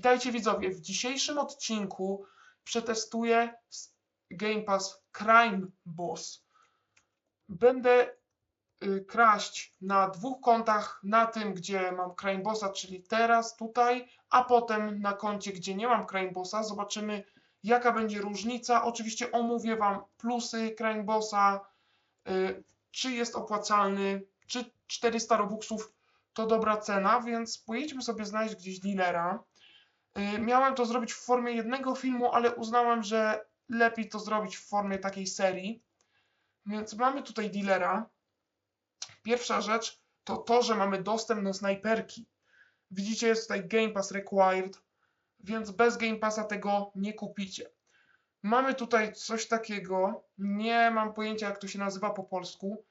Witajcie widzowie, w dzisiejszym odcinku przetestuję Game Pass Crime Boss. Będę y, kraść na dwóch kontach, na tym gdzie mam Crime Bossa, czyli teraz, tutaj, a potem na koncie gdzie nie mam Crime Bossa. Zobaczymy jaka będzie różnica. Oczywiście omówię Wam plusy Crime Bossa, y, czy jest opłacalny, czy 400 robuxów to dobra cena, więc pojedźmy sobie znaleźć gdzieś dealera. Y, Miałem to zrobić w formie jednego filmu, ale uznałem, że lepiej to zrobić w formie takiej serii. Więc mamy tutaj dealera. Pierwsza rzecz to to, że mamy dostęp do snajperki. Widzicie, jest tutaj Game Pass Required, więc bez Game Passa tego nie kupicie. Mamy tutaj coś takiego, nie mam pojęcia jak to się nazywa po polsku,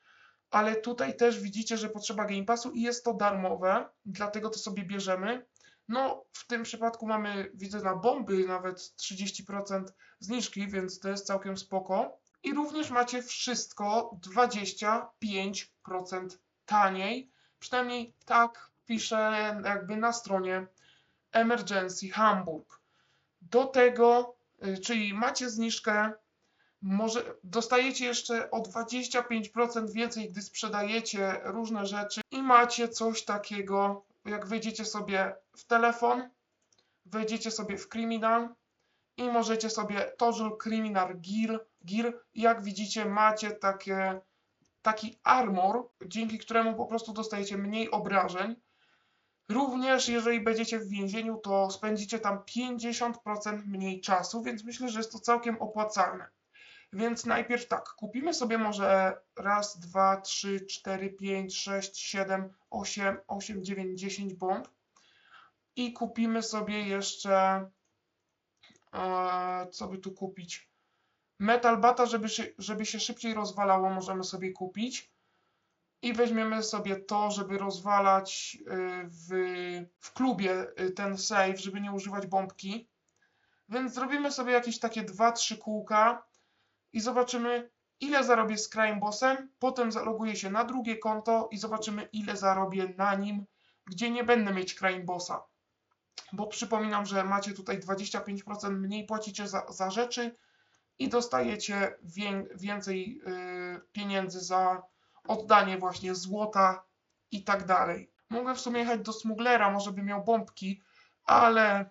ale tutaj też widzicie, że potrzeba Game Passu i jest to darmowe, dlatego to sobie bierzemy. No, w tym przypadku mamy, widzę na bomby nawet 30% zniżki, więc to jest całkiem spoko. I również macie wszystko 25% taniej. Przynajmniej tak pisze jakby na stronie Emergency Hamburg. Do tego, y, czyli macie zniżkę, może dostajecie jeszcze o 25% więcej, gdy sprzedajecie różne rzeczy i macie coś takiego, jak wejdziecie sobie w telefon, wejdziecie sobie w Criminal i możecie sobie Total Criminal Gear, Gear. Jak widzicie, macie takie, taki armor, dzięki któremu po prostu dostajecie mniej obrażeń. Również jeżeli będziecie w więzieniu, to spędzicie tam 50% mniej czasu, więc myślę, że jest to całkiem opłacalne. Więc najpierw tak, kupimy sobie może raz, dwa, trzy, cztery, pięć, sześć, siedem, osiem, osiem, dziewięć, dziesięć bomb. I kupimy sobie jeszcze, e, co by tu kupić? Metal Bata, żeby żeby się szybciej rozwalało, możemy sobie kupić. I weźmiemy sobie to, żeby rozwalać y, w, w klubie y, ten save, żeby nie używać bombki. Więc zrobimy sobie jakieś takie 2-3 kółka i zobaczymy, ile zarobię z Crime Bossem. Potem zaloguję się na drugie konto i zobaczymy, ile zarobię na nim, gdzie nie będę mieć Crime Bossa. Bo przypominam, że macie tutaj 25% mniej płacicie za, za rzeczy i dostajecie wię, więcej y, pieniędzy za oddanie właśnie złota i tak dalej. Mogę w sumie jechać do smuglera, może by miał bombki, ale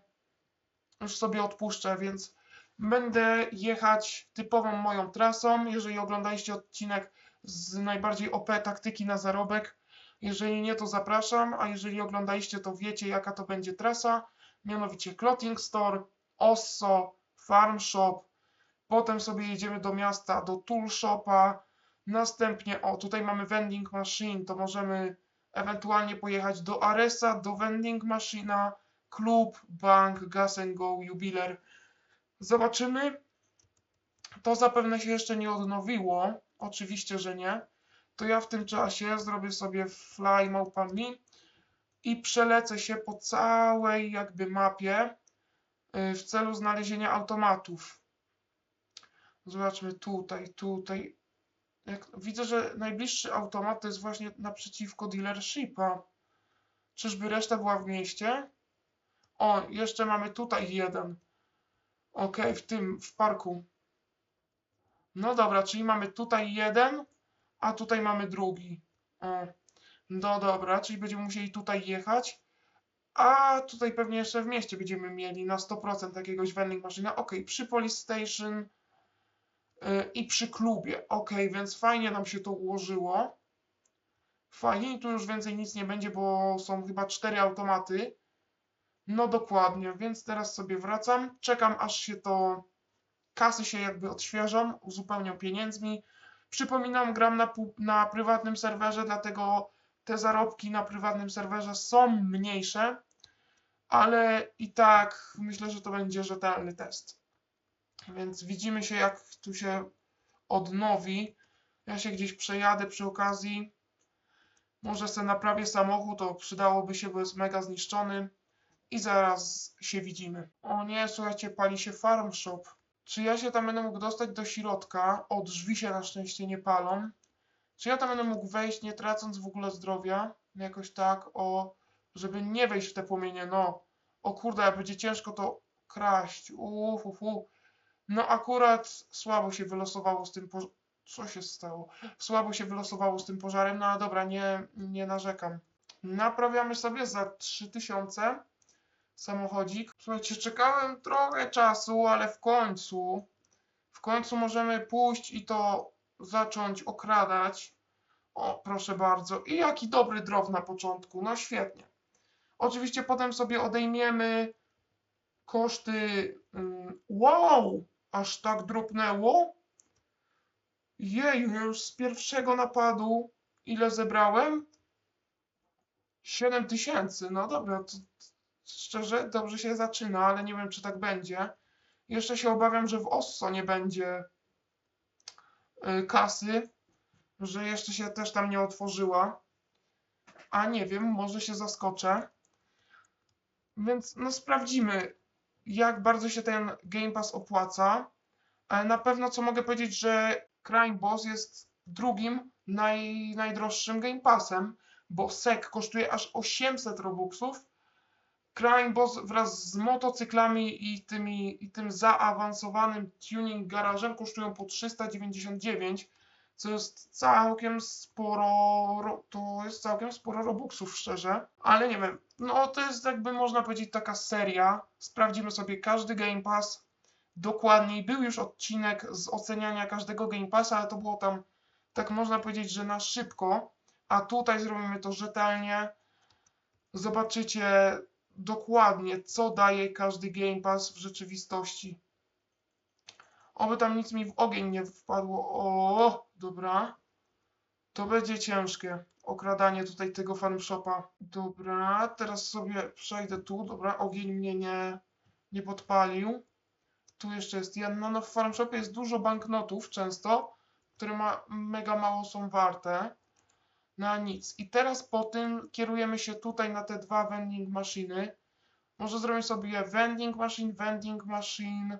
już sobie odpuszczę, więc będę jechać typową moją trasą. Jeżeli oglądaliście odcinek z najbardziej OP taktyki na zarobek, jeżeli nie, to zapraszam, a jeżeli oglądaliście, to wiecie jaka to będzie trasa, mianowicie Clothing Store, Osso, Farm Shop, potem sobie jedziemy do miasta, do Tool Shopa, następnie, o tutaj mamy Vending Machine, to możemy ewentualnie pojechać do Aresa, do Vending Machina, Klub, Bank, Gas and Go, Jubiler. Zobaczymy. To zapewne się jeszcze nie odnowiło. Oczywiście, że nie. To ja w tym czasie zrobię sobie fly małpami i przelecę się po całej jakby mapie y, w celu znalezienia automatów. Zobaczmy tutaj, tutaj. Jak, widzę, że najbliższy automat to jest właśnie naprzeciwko dealershipa. Czyżby reszta była w mieście? O, jeszcze mamy tutaj jeden. Ok, w tym, w parku. No dobra, czyli mamy tutaj jeden, a tutaj mamy drugi. O, no dobra, czyli będziemy musieli tutaj jechać. A tutaj pewnie jeszcze w mieście będziemy mieli na 100% jakiegoś vending maszyna. Ok, przy police station yy, i przy klubie. Ok, więc fajnie nam się to ułożyło. Fajnie, tu już więcej nic nie będzie, bo są chyba cztery automaty. No dokładnie, więc teraz sobie wracam. Czekam aż się to kasy się jakby odświeżą, uzupełnią pieniędzmi. Przypominam, gram na, na prywatnym serwerze, dlatego te zarobki na prywatnym serwerze są mniejsze, ale i tak myślę, że to będzie rzetelny test. Więc widzimy się, jak tu się odnowi. Ja się gdzieś przejadę przy okazji. Może sobie naprawię samochód, to przydałoby się, bo jest mega zniszczony. I zaraz się widzimy. O nie, słuchajcie, pali się farm shop. Czy ja się tam będę mógł dostać do środka? O, drzwi się na szczęście nie palą. Czy ja tam będę mógł wejść, nie tracąc w ogóle zdrowia? Jakoś tak, o, żeby nie wejść w te płomienie, no. O kurde, jak będzie ciężko to kraść. Uf, uf, uf. No akurat słabo się wylosowało z tym pożarem. Co się stało? Słabo się wylosowało z tym pożarem, no ale dobra, nie, nie narzekam. Naprawiamy sobie za 3000 samochodzik. Słuchajcie, czekałem trochę czasu, ale w końcu, w końcu możemy pójść i to zacząć okradać. O, proszę bardzo. I jaki dobry drop na początku. No świetnie. Oczywiście potem sobie odejmiemy koszty. mm, Wow! Aż tak dropnęło? Jej, już z pierwszego napadu ile zebrałem? 7 tysięcy. No dobra, to szczerze dobrze się zaczyna, ale nie wiem, czy tak będzie. Jeszcze się obawiam, że w Osso nie będzie y, kasy, że jeszcze się też tam nie otworzyła. A nie wiem, może się zaskoczę. Więc no sprawdzimy, jak bardzo się ten Game Pass opłaca. Ale na pewno co mogę powiedzieć, że Crime Boss jest drugim naj, najdroższym Game Passem, bo SEC kosztuje aż 800 Robuxów. Crime Boss wraz z motocyklami i, tymi, i tym zaawansowanym tuning garażem kosztują po 399, co jest całkiem sporo, ro- to jest całkiem sporo Robuxów szczerze, ale nie wiem, no to jest jakby można powiedzieć taka seria, sprawdzimy sobie każdy Game Pass, dokładniej, był już odcinek z oceniania każdego Game Passa, ale to było tam, tak można powiedzieć, że na szybko, a tutaj zrobimy to rzetelnie, zobaczycie dokładnie, co daje każdy Game Pass w rzeczywistości. Oby tam nic mi w ogień nie wpadło. O, dobra. To będzie ciężkie. Okradanie tutaj tego farm shopa. Dobra, teraz sobie przejdę tu. Dobra, ogień mnie nie, nie podpalił. Tu jeszcze jest jedno. No w farm shopie jest dużo banknotów często, które ma, mega mało są warte. Na nic. I teraz po tym kierujemy się tutaj na te dwa vending maszyny. Może zrobię sobie vending machine, vending machine,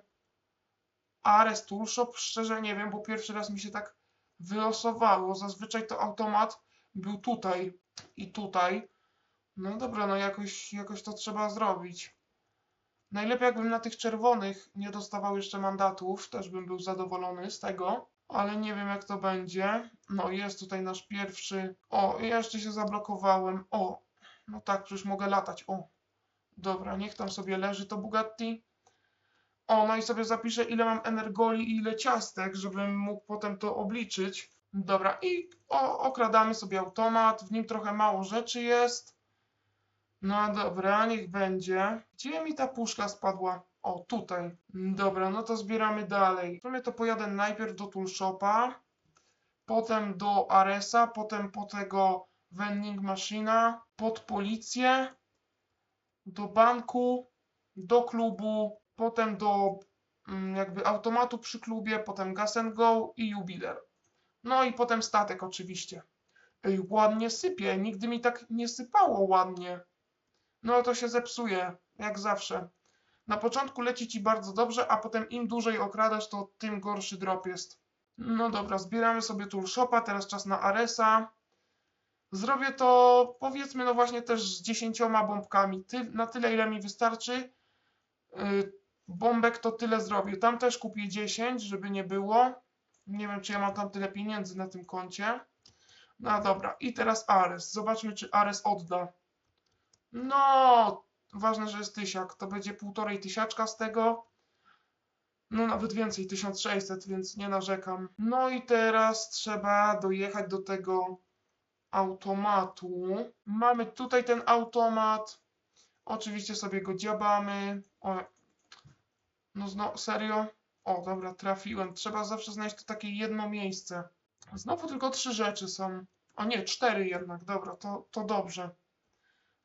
Ares Tool Shop. Szczerze nie wiem, bo pierwszy raz mi się tak wylosowało. Zazwyczaj to automat był tutaj i tutaj. No dobra, no jakoś, jakoś to trzeba zrobić. Najlepiej jakbym na tych czerwonych nie dostawał jeszcze mandatów, też bym był zadowolony z tego, ale nie wiem jak to będzie. No jest tutaj nasz pierwszy. O, jeszcze się zablokowałem. O, no tak, przecież mogę latać. O, dobra, niech tam sobie leży to Bugatti. O, no i sobie zapiszę ile mam energoli i ile ciastek, żebym mógł potem to obliczyć. Dobra, i o, okradamy sobie automat, w nim trochę mało rzeczy jest. No dobra, niech będzie. Gdzie mi ta puszka spadła? O, tutaj. Dobra, no to zbieramy dalej. W sumie to pojadę najpierw do Toolshopa, potem do Aresa, potem po tego vending machina, pod policję, do banku, do klubu, potem do mm, jakby automatu przy klubie, potem gas and go i jubiler. No i potem statek oczywiście. Ej, ładnie sypie, nigdy mi tak nie sypało ładnie. No to się zepsuje, jak zawsze. Na początku leci ci bardzo dobrze, a potem im dłużej okradasz, to tym gorszy drop jest. No dobra, zbieramy sobie Toolshopa, teraz czas na Aresa. Zrobię to powiedzmy no właśnie też z 10 bombkami, Ty, na tyle ile mi wystarczy. Yy, bombek to tyle zrobię. Tam też kupię 10, żeby nie było. Nie wiem, czy ja mam tam tyle pieniędzy na tym koncie. No dobra, i teraz Ares. Zobaczmy, czy Ares odda. No, ważne, że jest tysiak. To będzie półtorej tysiaczka z tego. No nawet więcej, 1600, więc nie narzekam. No i teraz trzeba dojechać do tego automatu. Mamy tutaj ten automat. Oczywiście sobie go dziabamy. O, no zno, serio? O, dobra, trafiłem. Trzeba zawsze znaleźć to takie jedno miejsce. Znowu tylko trzy rzeczy są. O nie, cztery jednak. Dobra, to, to dobrze.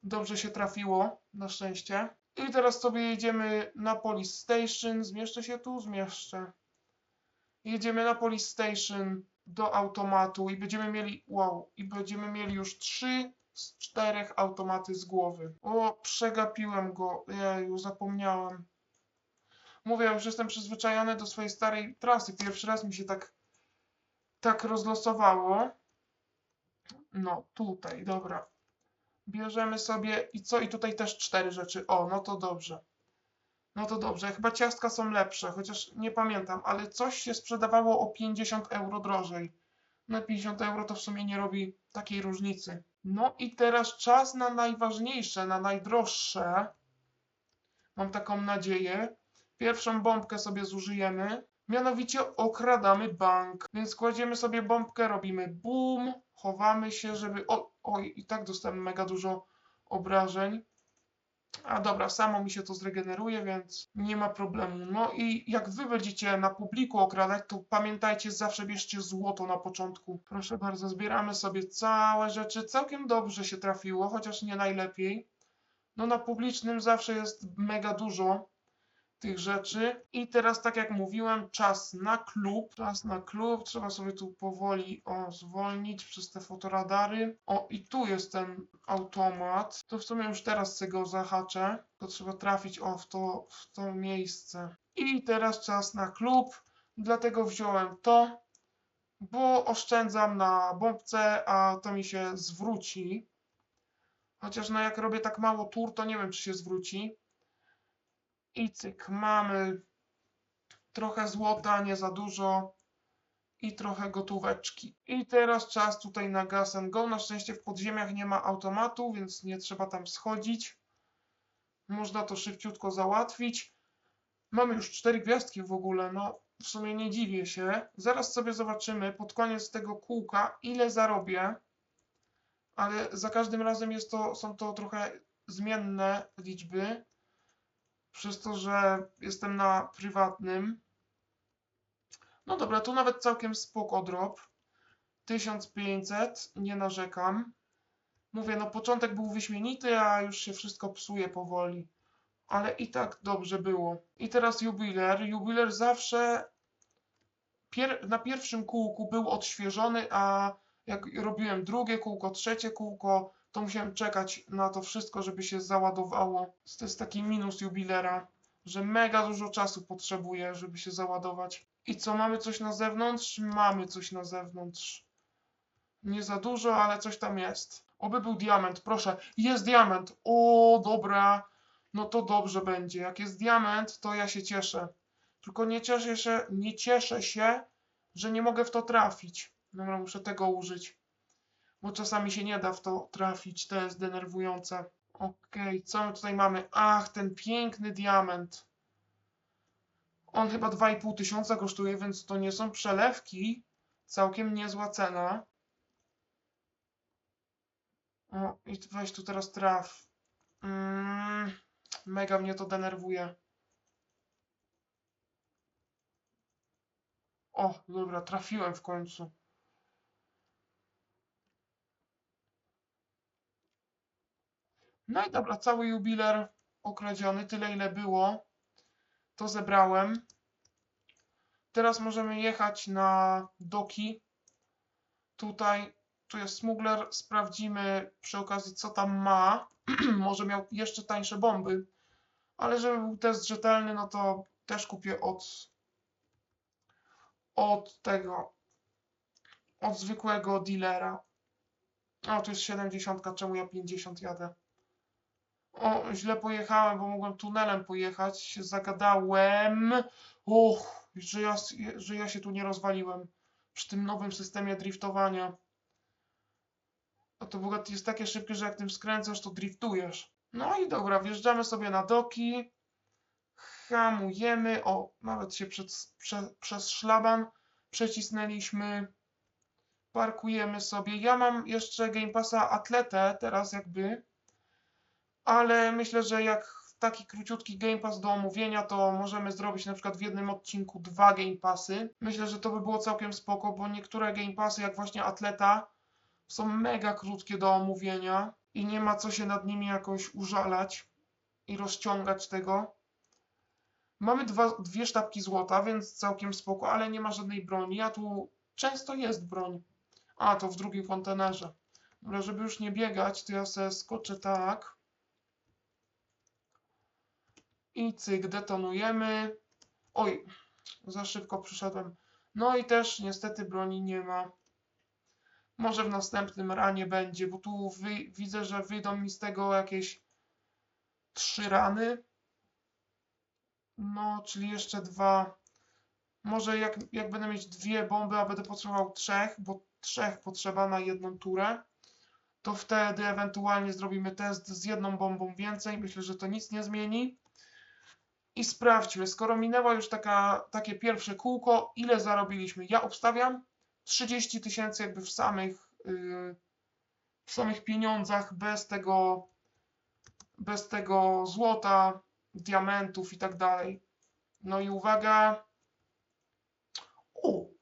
Dobrze się trafiło, na szczęście. I teraz sobie jedziemy na Police Station. Zmieszczę się tu? Zmieszczę. Jedziemy na Police Station do automatu i będziemy mieli, wow, i będziemy mieli już trzy z czterech automaty z głowy. O, przegapiłem go. Jeju, zapomniałem. Mówię, już jestem przyzwyczajony do swojej starej trasy. Pierwszy raz mi się tak, tak rozlosowało. No, tutaj, dobra. Bierzemy sobie i co? I tutaj też cztery rzeczy. O, no to dobrze. No to dobrze. Chyba ciastka są lepsze, chociaż nie pamiętam, ale coś się sprzedawało o 50 euro drożej. Na 50 euro to w sumie nie robi takiej różnicy. No i teraz czas na najważniejsze, na najdroższe. Mam taką nadzieję. Pierwszą bombkę sobie zużyjemy. Mianowicie okradamy bank. Więc kładziemy sobie bombkę, robimy boom, chowamy się, żeby. O, oj, i tak dostałem mega dużo obrażeń. A dobra, samo mi się to zregeneruje, więc nie ma problemu. No i jak wy będziecie na publiku okradać, to pamiętajcie, zawsze bierzcie złoto na początku. Proszę bardzo, zbieramy sobie całe rzeczy. Całkiem dobrze się trafiło, chociaż nie najlepiej. No na publicznym zawsze jest mega dużo tych rzeczy. I teraz, tak jak mówiłem, czas na klub. Czas na klub. Trzeba sobie tu powoli o, zwolnić przez te fotoradary. O, i tu jest ten automat. To w sumie już teraz sobie go zahaczę. To trzeba trafić o w to, w to miejsce. I teraz czas na klub. Dlatego wziąłem to, bo oszczędzam na bombce, a to mi się zwróci. Chociaż no jak robię tak mało tur, to nie wiem, czy się zwróci. I cyk, mamy trochę złota, nie za dużo i trochę gotóweczki. I teraz czas tutaj na gas and go. Na szczęście w podziemiach nie ma automatu, więc nie trzeba tam schodzić. Można to szybciutko załatwić. Mamy już cztery gwiazdki w ogóle, no w sumie nie dziwię się. Zaraz sobie zobaczymy pod koniec tego kółka, ile zarobię. Ale za każdym razem jest to, są to trochę zmienne liczby przez to, że jestem na prywatnym. No dobra, tu nawet całkiem spoko drop. 1500, nie narzekam. Mówię, no początek był wyśmienity, a już się wszystko psuje powoli. Ale i tak dobrze było. I teraz jubiler. Jubiler zawsze pier na pierwszym kółku był odświeżony, a jak robiłem drugie kółko, trzecie kółko, to musiałem czekać na to wszystko, żeby się załadowało. To jest taki minus jubilera, że mega dużo czasu potrzebuje, żeby się załadować. I co, mamy coś na zewnątrz? Mamy coś na zewnątrz. Nie za dużo, ale coś tam jest. Oby był diament, proszę. Jest diament! O, dobra. No to dobrze będzie. Jak jest diament, to ja się cieszę. Tylko nie cieszę się, nie cieszę się, że nie mogę w to trafić. Dobra, muszę tego użyć bo czasami się nie da w to trafić, to jest denerwujące. Okej, co my tutaj mamy? Ach, ten piękny diament. On chyba 2,5 tysiąca kosztuje, więc to nie są przelewki. Całkiem niezła cena. O, i weź tu teraz traf. Mm, mega mnie to denerwuje. O, dobra, trafiłem w końcu. No i dobra, cały jubiler okradziony, tyle ile było, to zebrałem. Teraz możemy jechać na doki. Tutaj, tu jest smuggler, sprawdzimy przy okazji co tam ma. Może miał jeszcze tańsze bomby, ale żeby był test rzetelny, no to też kupię od, od tego, od zwykłego dealera. O, tu jest 70, czemu ja 50 jadę? O, źle pojechałem, bo mogłem tunelem pojechać. Się zagadałem. Och, że ja, że ja się tu nie rozwaliłem. Przy tym nowym systemie driftowania. A to ogóle jest takie szybkie, że jak tym skręcasz, to driftujesz. No i dobra, wjeżdżamy sobie na doki. Hamujemy. O, nawet się przed, prze, przez szlaban przecisnęliśmy. Parkujemy sobie. Ja mam jeszcze Game Passa Atletę teraz jakby ale myślę, że jak taki króciutki Game Pass do omówienia, to możemy zrobić na przykład w jednym odcinku dwa Game Passy. Myślę, że to by było całkiem spoko, bo niektóre Game Passy, jak właśnie Atleta, są mega krótkie do omówienia i nie ma co się nad nimi jakoś użalać i rozciągać tego. Mamy dwa, dwie sztabki złota, więc całkiem spoko, ale nie ma żadnej broni, a tu często jest broń. A, to w drugim kontenerze. Dobra, żeby już nie biegać, to ja sobie skoczę tak. I cyk, detonujemy. Oj, za szybko przyszedłem. No i też niestety broni nie ma. Może w następnym ranie będzie, bo tu wy, widzę, że wyjdą mi z tego jakieś trzy rany. No, czyli jeszcze dwa. Może jak, jak będę mieć dwie bomby, a będę potrzebował trzech, bo trzech potrzeba na jedną turę, to wtedy ewentualnie zrobimy test z jedną bombą więcej. Myślę, że to nic nie zmieni. I sprawdźmy, skoro minęła już taka, takie pierwsze kółko, ile zarobiliśmy. Ja obstawiam 30 tysięcy jakby w samych, yy, w samych pieniądzach, bez tego, bez tego złota, diamentów i tak dalej. No i uwaga. U,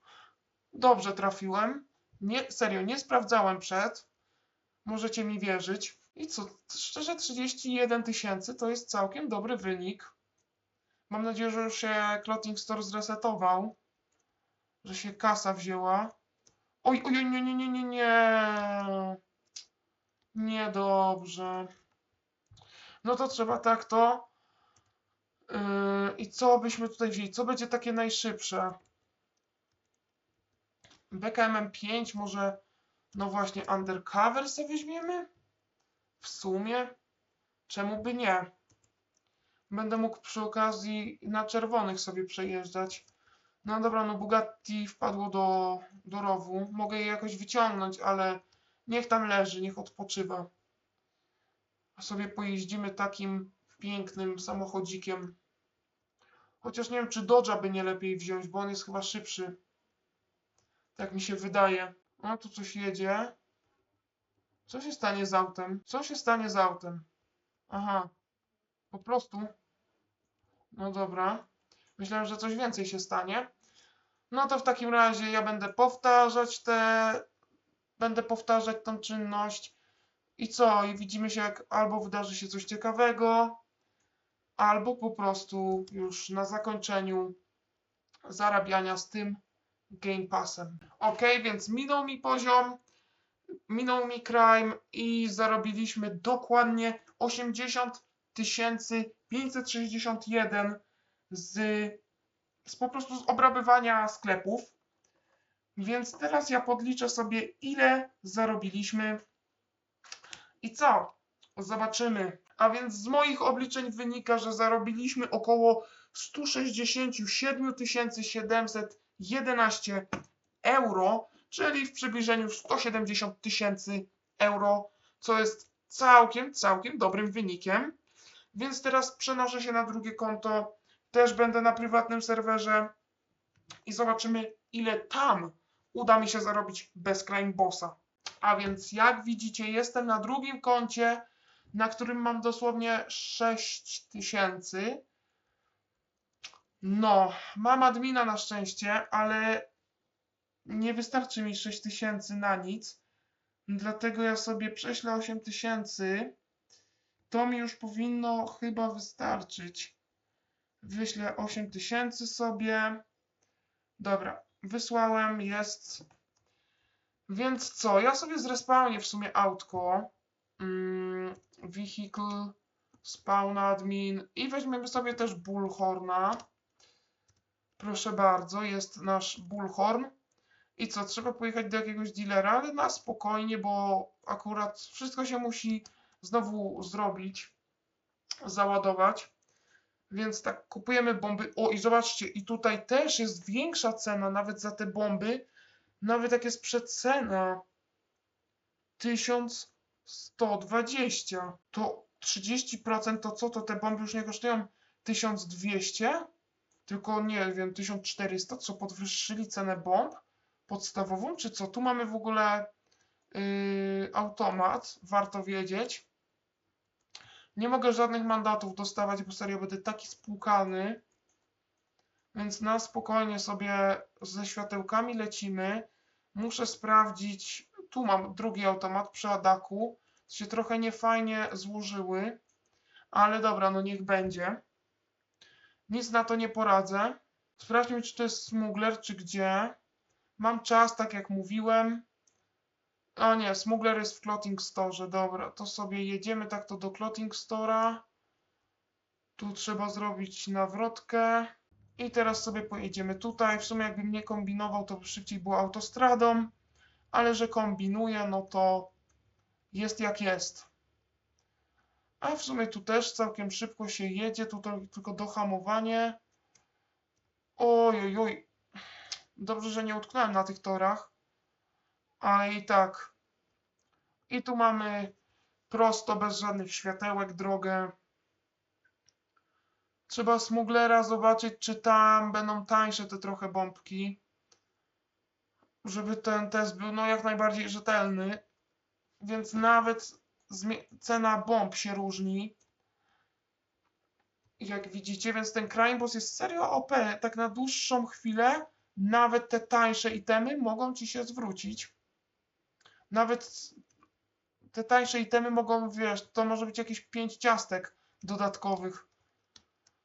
dobrze trafiłem. Nie, serio, nie sprawdzałem przed. Możecie mi wierzyć. I co, szczerze 31 tysięcy to jest całkiem dobry wynik. Mam nadzieję, że już się Clothing Store zresetował. Że się kasa wzięła. Oj, oj, oj, nie, nie, nie, nie, nie. Niedobrze. No to trzeba tak to. Yy, I co byśmy tutaj wzięli? Co będzie takie najszybsze? BKMM 5 może, no właśnie, Undercover sobie weźmiemy? W sumie? Czemu by nie? Będę mógł przy okazji na czerwonych sobie przejeżdżać. No dobra, no Bugatti wpadło do, do rowu. Mogę je jakoś wyciągnąć, ale niech tam leży, niech odpoczywa. A sobie pojeździmy takim pięknym samochodzikiem. Chociaż nie wiem, czy Dodge'a by nie lepiej wziąć, bo on jest chyba szybszy. Tak mi się wydaje. No tu coś jedzie. Co się stanie z autem? Co się stanie z autem? Aha. Po prostu. No dobra. Myślałem, że coś więcej się stanie. No to w takim razie ja będę powtarzać te... Będę powtarzać tą czynność. I co? I widzimy się, jak albo wydarzy się coś ciekawego, albo po prostu już na zakończeniu zarabiania z tym Game Passem. Ok, więc minął mi poziom, minął mi crime i zarobiliśmy dokładnie 80 561 z, z po prostu z obrabywania sklepów. Więc teraz ja podliczę sobie, ile zarobiliśmy i co? Zobaczymy. A więc z moich obliczeń wynika, że zarobiliśmy około 167 711 euro, czyli w przybliżeniu 170 tysięcy euro, co jest całkiem, całkiem dobrym wynikiem. Więc teraz przenoszę się na drugie konto, też będę na prywatnym serwerze i zobaczymy, ile tam uda mi się zarobić bez Crime Bossa. A więc jak widzicie, jestem na drugim koncie, na którym mam dosłownie 6 tysięcy. No, mam admina na szczęście, ale nie wystarczy mi 6 tysięcy na nic. Dlatego ja sobie prześlę 8 tysięcy. To mi już powinno chyba wystarczyć. Wyślę 8 tysięcy sobie. Dobra, wysłałem, jest. Więc co, ja sobie zrespawnię w sumie autko. Mm, vehicle, spawn admin i weźmiemy sobie też bullhorna. Proszę bardzo, jest nasz bullhorn. I co, trzeba pojechać do jakiegoś dealera, ale na spokojnie, bo akurat wszystko się musi znowu zrobić, załadować. Więc tak, kupujemy bomby. O, i zobaczcie, i tutaj też jest większa cena nawet za te bomby. Nawet jak jest przecena 1120, to 30% to co, to te bomby już nie kosztują 1200, tylko nie wiem, 1400, co podwyższyli cenę bomb podstawową, czy co? Tu mamy w ogóle yy, automat, warto wiedzieć. Nie mogę żadnych mandatów dostawać, bo serio będę taki spłukany. Więc na spokojnie sobie ze światełkami lecimy. Muszę sprawdzić. Tu mam drugi automat przy Adaku. Się trochę niefajnie złożyły. Ale dobra, no niech będzie. Nic na to nie poradzę. Sprawdźmy, czy to jest smuggler, czy gdzie. Mam czas, tak jak mówiłem. A nie, smuggler jest w Clothing Store. Dobra, to sobie jedziemy tak to do Clothing Store'a. Tu trzeba zrobić nawrotkę. I teraz sobie pojedziemy tutaj. W sumie jakbym nie kombinował, to szybciej było autostradą. ale że kombinuję, no to jest jak jest. A w sumie tu też całkiem szybko się jedzie, tu tylko dohamowanie. Oj, oj, oj. Dobrze, że nie utknąłem na tych torach, ale i tak. I tu mamy prosto, bez żadnych światełek drogę. Trzeba smuglera zobaczyć, czy tam będą tańsze te trochę bombki. Żeby ten test był no jak najbardziej rzetelny. Więc nawet cena bomb się różni. Jak widzicie, więc ten Crime Boss jest serio OP. Tak na dłuższą chwilę nawet te tańsze itemy mogą ci się zwrócić. Nawet te tańsze itemy mogą, wiesz, to może być jakieś 5 ciastek dodatkowych.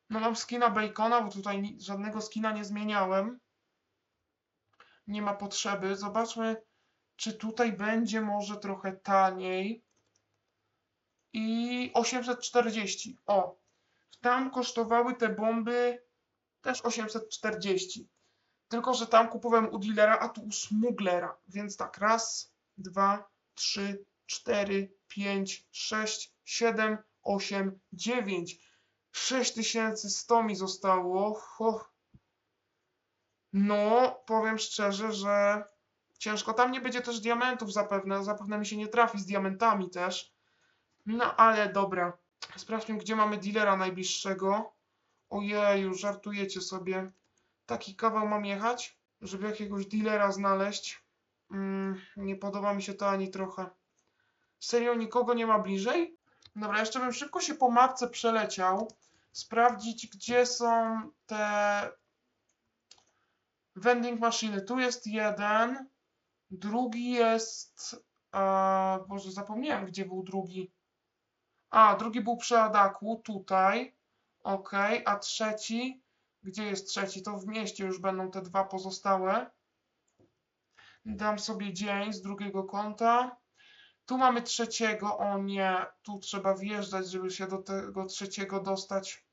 No mam skina Bacona, bo tutaj żadnego skina nie zmieniałem. Nie ma potrzeby. Zobaczmy, czy tutaj będzie może trochę taniej. I 840. O, tam kosztowały te bomby też 840. Tylko, że tam kupowałem u dealera, a tu u smuglera. Więc tak, raz, dwa, trzy, cztery, pięć, sześć, siedem, osiem, dziewięć. 6100 mi zostało. Ho. No, powiem szczerze, że ciężko. Tam nie będzie też diamentów zapewne. Zapewne mi się nie trafi z diamentami też. No ale dobra. Sprawdźmy, gdzie mamy dealera najbliższego. Ojeju, żartujecie sobie. Taki kawał mam jechać, żeby jakiegoś dealera znaleźć. Mm, nie podoba mi się to ani trochę. Serio, nikogo nie ma bliżej? Dobra, jeszcze bym szybko się po mapce przeleciał. Sprawdzić, gdzie są te vending maszyny. Tu jest jeden. Drugi jest... E, Boże, zapomniałem, gdzie był drugi. A, drugi był przy Adaku, tutaj. Ok, a trzeci... Gdzie jest trzeci? To w mieście już będą te dwa pozostałe. Dam sobie dzień z drugiego konta. Tu mamy trzeciego. O nie, tu trzeba wjeżdżać, żeby się do tego trzeciego dostać.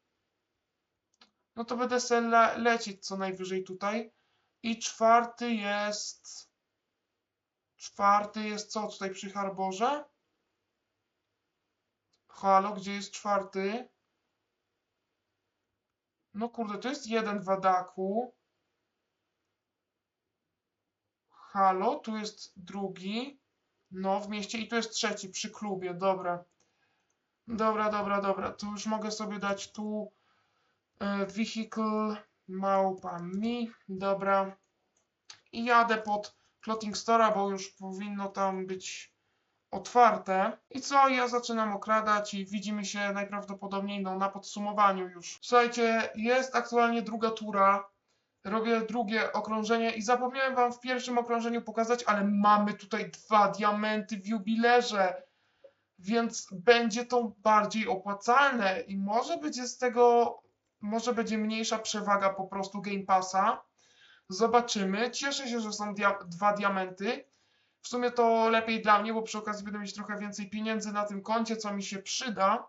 No to będę sobie le lecieć co najwyżej tutaj. I czwarty jest... Czwarty jest co tutaj przy Harborze? Halo, gdzie jest czwarty? No kurde, to jest jeden w Adaku. Halo, tu jest drugi. No, w mieście i tu jest trzeci przy klubie, dobra. Dobra, dobra, dobra. Tu już mogę sobie dać tu e, vehicle małpa mi. Dobra. I jadę pod clothing store'a, bo już powinno tam być otwarte. I co? Ja zaczynam okradać i widzimy się najprawdopodobniej no, na podsumowaniu już. Słuchajcie, jest aktualnie druga tura. Robię drugie okrążenie i zapomniałem wam w pierwszym okrążeniu pokazać, ale mamy tutaj dwa diamenty w jubilerze. Więc będzie to bardziej opłacalne i może będzie z tego, może będzie mniejsza przewaga po prostu Game Passa. Zobaczymy. Cieszę się, że są dia dwa diamenty. W sumie to lepiej dla mnie, bo przy okazji będę mieć trochę więcej pieniędzy na tym koncie, co mi się przyda.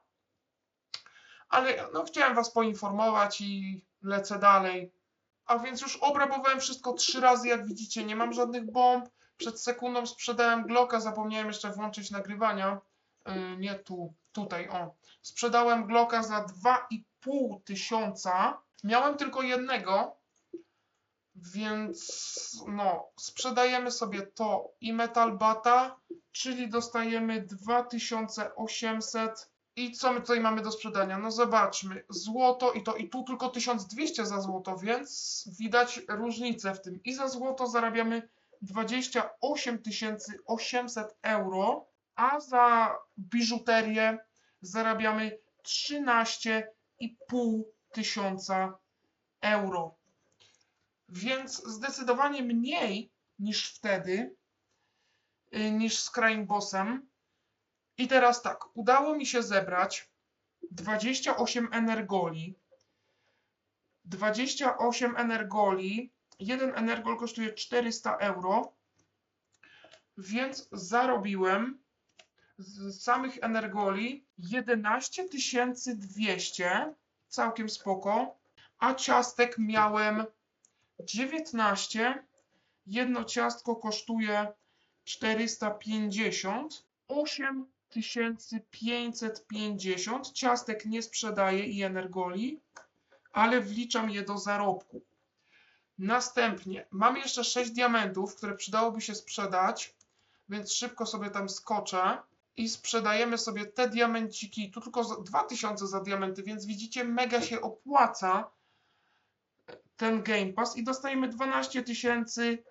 Ale no, chciałem Was poinformować i lecę dalej. A więc już obrabowałem wszystko trzy razy, jak widzicie. Nie mam żadnych bomb. Przed sekundą sprzedałem Glocka, zapomniałem jeszcze włączyć nagrywania. Yy, nie tu, tutaj, o. Sprzedałem Glocka za 2,5 tysiąca. Miałem tylko jednego, więc no, sprzedajemy sobie to i Metal Bata, czyli dostajemy 2800. I co my tutaj mamy do sprzedania? No zobaczmy, złoto i to i tu tylko 1200 za złoto, więc widać różnicę w tym. I za złoto zarabiamy 28 800 euro, a za biżuterię zarabiamy 13,5 tysiąca euro. Więc zdecydowanie mniej niż wtedy, y, niż z Crime Bossem. I teraz tak, udało mi się zebrać 28 energoli. 28 energoli. Jeden energol kosztuje 400 euro. Więc zarobiłem z samych energoli 11 200. Całkiem spoko. A ciastek miałem 19. Jedno ciastko kosztuje 450, 8550. Ciastek nie sprzedaję i energoli, ale wliczam je do zarobku. Następnie mam jeszcze 6 diamentów, które przydałoby się sprzedać, więc szybko sobie tam skoczę i sprzedajemy sobie te diamenciki. Tu tylko za- 2000 za diamenty, więc widzicie, mega się opłaca ten Game Pass i dostajemy 12 tysięcy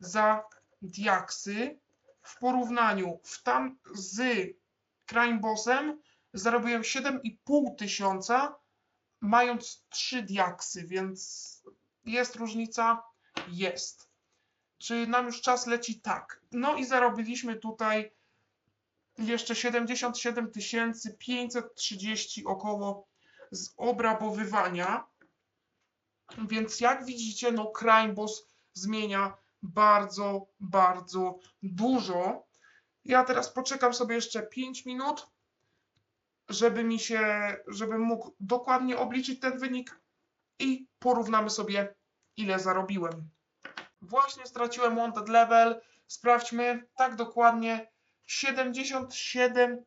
za diaksy. W porównaniu w tam z Crime Bossem zarobiłem 7,5 tysiąca, mając 3 diaksy, więc jest różnica? Jest. Czy nam już czas leci? Tak. No i zarobiliśmy tutaj jeszcze 77 530 około z obrabowywania. Więc jak widzicie, no Crime Boss zmienia bardzo, bardzo dużo. Ja teraz poczekam sobie jeszcze 5 minut, żeby mi się, żebym mógł dokładnie obliczyć ten wynik i porównamy sobie, ile zarobiłem. Właśnie straciłem wanted level. Sprawdźmy, tak dokładnie 77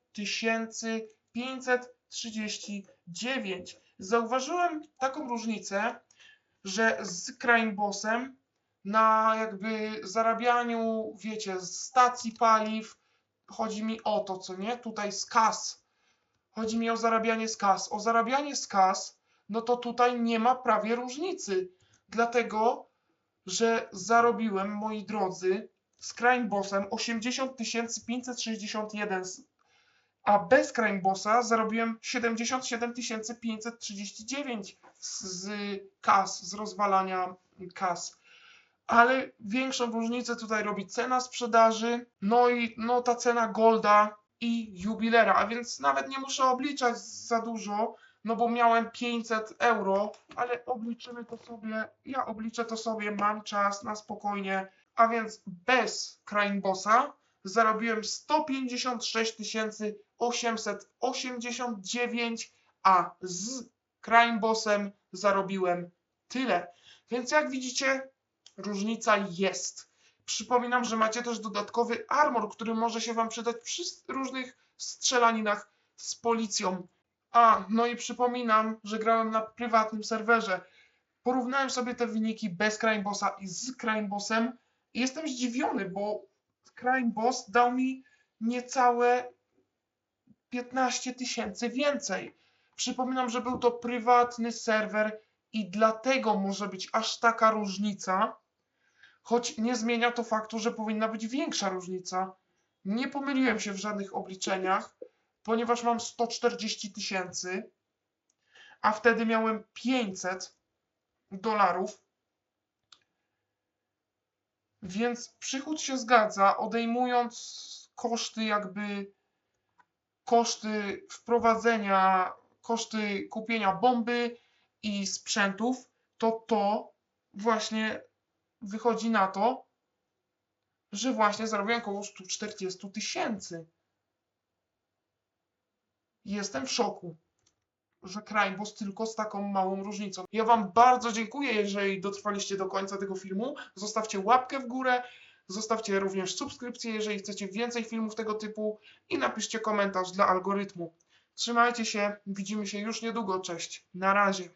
539. Zauważyłem taką różnicę, że z Crime Bossem na jakby zarabianiu, wiecie, z stacji paliw, chodzi mi o to, co nie? Tutaj z kas. Chodzi mi o zarabianie z kas. O zarabianie z kas, no to tutaj nie ma prawie różnicy. Dlatego, że zarobiłem, moi drodzy, z Crime Bossem 80 561, z- a bez Crime Bossa zarobiłem 77 539 z, z kas, z rozwalania kas. Ale większą różnicę tutaj robi cena sprzedaży, no i no ta cena Golda i Jubilera, a więc nawet nie muszę obliczać za dużo, no bo miałem 500 euro, ale obliczymy to sobie, ja obliczę to sobie, mam czas na spokojnie, a więc bez Crime Bossa zarobiłem 156 889, a z Crime Bossem zarobiłem tyle. Więc jak widzicie, różnica jest. Przypominam, że macie też dodatkowy armor, który może się Wam przydać przy różnych strzelaninach z policją. A, no i przypominam, że grałem na prywatnym serwerze. Porównałem sobie te wyniki bez Crime Bossa i z Crime Bossem i jestem zdziwiony, bo Crime Boss dał mi niecałe 15 tysięcy więcej. Przypominam, że był to prywatny serwer i dlatego może być aż taka różnica, choć nie zmienia to faktu, że powinna być większa różnica. Nie pomyliłem się w żadnych obliczeniach, ponieważ mam 140 tysięcy, a wtedy miałem 500 dolarów. Więc przychód się zgadza, odejmując koszty jakby koszty wprowadzenia, koszty kupienia bomby i sprzętów, to to właśnie wychodzi na to, że właśnie zarobiłem około 140 tysięcy. Jestem w szoku, że Crime Boss tylko z taką małą różnicą. Ja Wam bardzo dziękuję, jeżeli dotrwaliście do końca tego filmu. Zostawcie łapkę w górę, zostawcie również subskrypcję, jeżeli chcecie więcej filmów tego typu i napiszcie komentarz dla algorytmu. Trzymajcie się, widzimy się już niedługo, cześć, na razie.